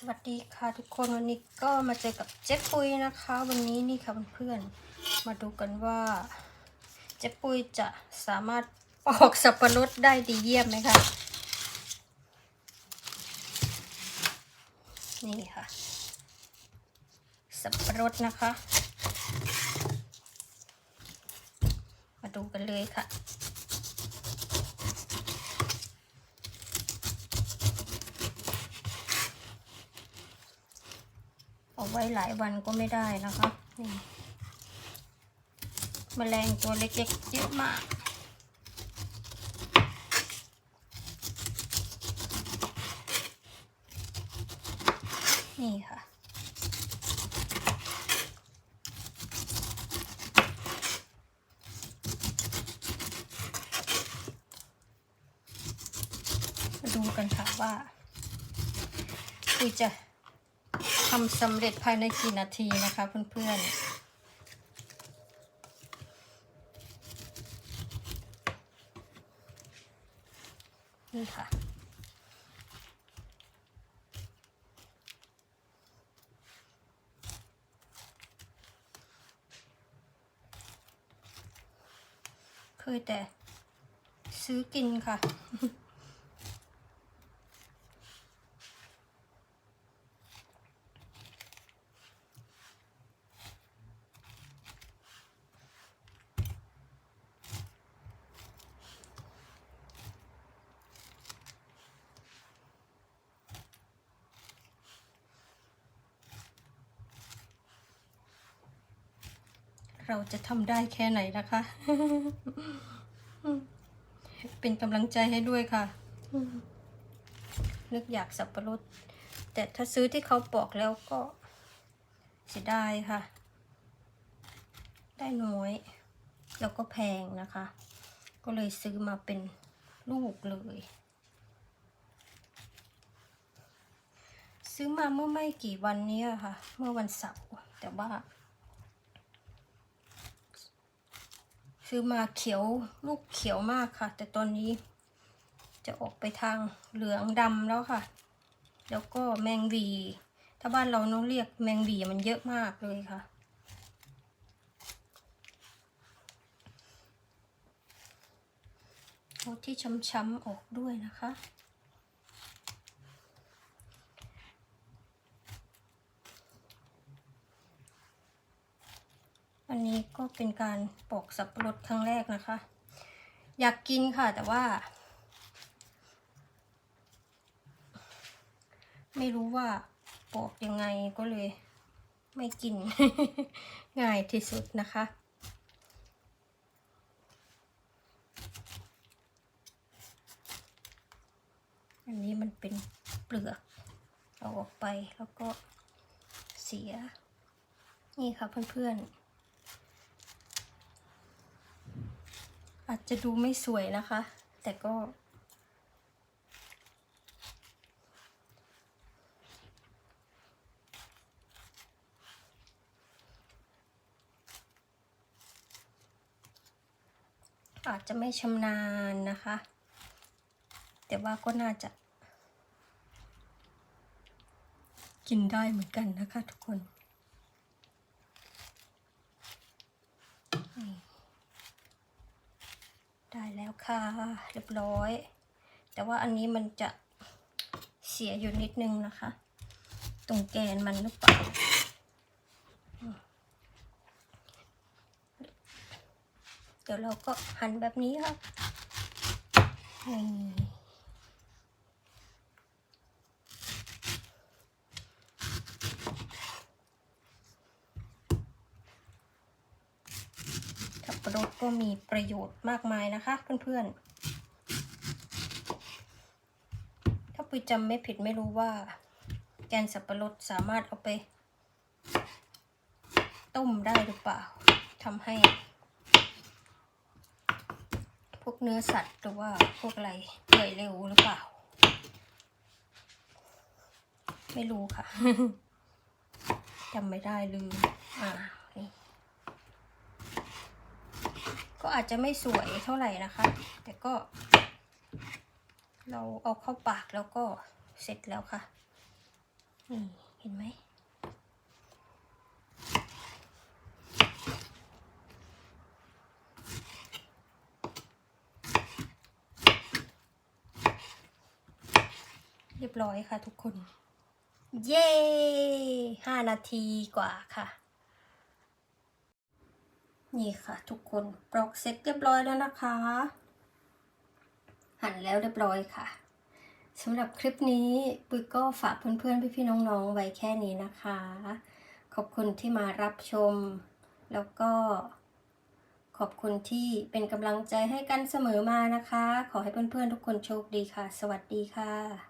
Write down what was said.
สวัสดีค่ะทุกคนวันนี้ก็มาเจอกับเจ๊ปุยนะคะ วันนี้นี่ค่ะเพื่อนๆมาดูกันว่า เจ๊ปุยจะสามารถปอกสับปะรดได้ดีเยี่ยมไหมคะนี่ค่ะ สับปะรดนะคะ มาดูกันเลยค่ะ เอาไว้หลายวันก็ไม่ได้นะคะนี่แมลงตัวเล็กๆเยอะมาก นี่ค่ะดูกันค่ะว่าคุยจะ ทำสำเร็จภายในกี่นาทีนะคะเพื่อนๆนี่ค่ะ เคยแต่ซื้อกินค่ะ เราจะทำได้แค่ไหนนะคะ เป็นกำลังใจให้ด้วยค่ะ นึกอยากสับปะรด แต่ถ้าซื้อที่เขาปอกแล้วก็เสียดายค่ะ ได้น้อย แล้วก็แพงนะคะ ก็เลยซื้อมาเป็นลูกเลย ซื้อมาเมื่อไม่กี่วันเนี้ยค่ะ เมื่อวันเสาร์แต่ว่า ซื้อมาเขียวลูกเขียวมากค่ะ แต่ตอนนี้จะออกไปทางเหลืองดำแล้วค่ะ แล้วก็แมงวี ถ้าบ้านเราน้องเรียกแมงวีมันเยอะมากเลยค่ะ เอาที่ช้ำๆออกด้วยนะคะ อันนี้ก็เป็นการปอกสับปะรดครั้งแรกนะคะ อยากกินค่ะแต่ว่า ไม่รู้ว่าปอกยังไงก็เลย ไม่กิน ง่ายที่สุดนะคะอันนี้มันเป็นเปลือกเอาออกไปแล้วก็เสีย นี่ค่ะเพื่อนๆ อาจจะดูไม่สวยนะคะ แต่ก็ อาจจะไม่ชำนาญนะคะ แต่ว่าก็น่าจะ กินได้เหมือนกันนะคะทุกคนได้แล้ว ค่ะเรียบร้อย แต่ว่าอันนี้มันจะเสียอยู่นิดนึงนะคะ ตรงแกนมันหรือเปล่าเดี๋ยวเราก็หั่นแบบนี้ครับนี่ ปะรดก็มีประโยชน์มากมายนะคะเพื่อนๆ ถ้าปุยจำไม่ผิดไม่รู้ว่า แกนสับปะรดสามารถเอาไป ต้มได้หรือเปล่าทำให้ พวกเนื้อสัตว์หรือว่าพวกอะไรเปื่อยเร็วหรือเปล่า ไม่รู้ค่ะจำไม่ได้ลืมอ่านี่ ก็อาจจะไม่สวยเท่าไหร่นะคะ แต่ก็ เราเอาเข้าปากแล้วก็เสร็จแล้วค่ะ นี่เห็นไหมเรียบร้อยค่ะทุกคน เย้ห้านาทีกว่าค่ะ นี่ค่ะ ทุกคนปลอกเสร็จเรียบร้อยแล้วนะคะ หั่นแล้วเรียบร้อยค่ะสำหรับคลิปนี้ปุ้ยก็ฝากเพื่อนๆ พี่ๆ น้องๆ ไว้แค่นี้นะคะ ขอบคุณที่มารับชม แล้วก็ขอบคุณที่เป็นกำลังใจให้กันเสมอมานะคะ ขอให้เพื่อนๆ ทุกคนโชคดีค่ะ สวัสดีค่ะ